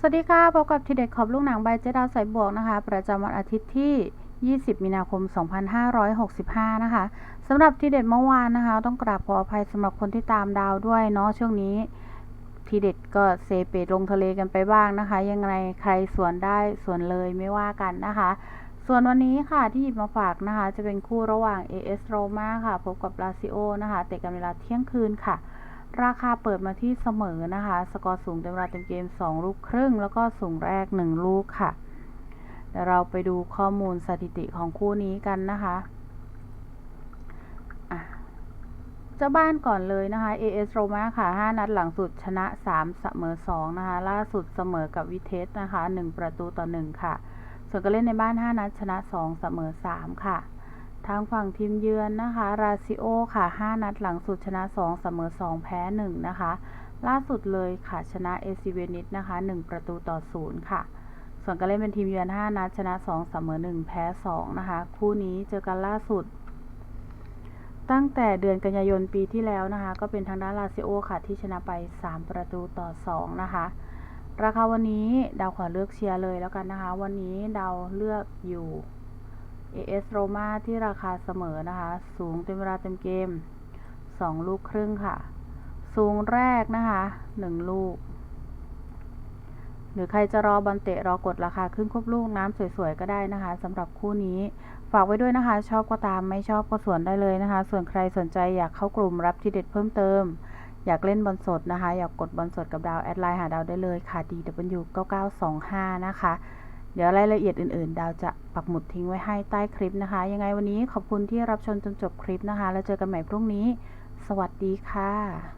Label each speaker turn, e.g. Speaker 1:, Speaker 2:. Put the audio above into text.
Speaker 1: สวัสดีค่ะ พบกับทีเด็ดขอบลูกหนังใบเจดาวสายบวกนะคะ ประจำวันอาทิตย์ที่ 20 มีนาคม 2565 นะคะสำหรับทีเด็ดเมื่อวานนะคะ ต้องกราบขออภัยสำหรับคนที่ตามดาวด้วยเนาะช่วงนี้ ทีเด็ดก็เซเปดลงทะเลกันไปบ้างนะคะ ยังไงใครสวนได้สวนเลยไม่ว่ากันนะคะ ส่วนวันนี้ค่ะที่หยิบมาฝากนะคะ จะเป็นคู่ระหว่าง AS Roma ค่ะ พบกับลาซิโอนะคะเตะกันเวลาเที่ยงคืนค่ะ ราคาเปิดมาที่เสมอนะคะ สกอร์สูงเต็มเวลาเต็มเกม 2 ลูกครึ่ง แล้วก็สูงแรก 1 ลูกค่ะเดี๋ยวเราไปดูข้อมูลสถิติของคู่นี้กันนะคะอะเจ้าบ้านก่อนเลยนะคะ AS Roma ค่ะ 5 นัดหลังสุดชนะ 3 เสมอ 2 นะคะ ล่าสุดเสมอกับวิเทสนะคะ 1 ประตูต่อ 1 ค่ะ ส่วนก็เล่นในบ้าน 5 นัดชนะ 2 เสมอ 3 ค่ะ ทางฝั่งทีมเยือนนะคะ ราซิโอค่ะ 5 นัดหลังสุดชนะ 2 เสมอ 2 แพ้ 1 นะคะ ล่าสุดเลยค่ะชนะเอซิเวนิสนะคะ 1 ประตูต่อ 0 ค่ะ ส่วนการเล่นเป็นทีมเยือน 5 นัดชนะ 2 เสมอ 1 แพ้ 2 นะคะ คู่นี้เจอกันล่าสุด ตั้งแต่เดือนกันยายนปีที่แล้วนะคะ ก็เป็นทางด้านลาซิโอค่ะ ที่ชนะไป 3 ประตูต่อ 2 นะคะ ราคาวันนี้ดาวขอเลือกเชียร์เลยแล้วกันนะคะ วันนี้ดาวเลือกอยู่ AS Roma ที่ราคาเสมอนะคะ สูงเต็มเวลาเต็มเกม 2 ลูกครึ่งค่ะ สูงแรกนะคะ 1 ลูก หรือใครจะรอบอลเตะรอกดราคาขึ้นควบลูกน้ำสวยๆ ก็ได้นะคะสำหรับคู่นี้ฝากไว้ด้วยนะคะ ชอบก็ตามไม่ชอบก็ส่วนได้เลยนะคะ ส่วนใครสนใจอยากเข้ากลุ่มรับทีเด็ดเพิ่มเติม อยากเล่นบอลสดนะคะ อยากกดบอลสดกับดาว แอดไลน์หาดาวได้เลยค่ะ DW9925 นะคะ เดี๋ยวรายละเอียดอื่นๆ ดาวจะปักหมุดทิ้งไว้ให้ใต้คลิปนะคะ ยังไงวันนี้ขอบคุณที่รับชมจนจบคลิปนะคะ แล้วเจอกันใหม่พรุ่งนี้ สวัสดีค่ะ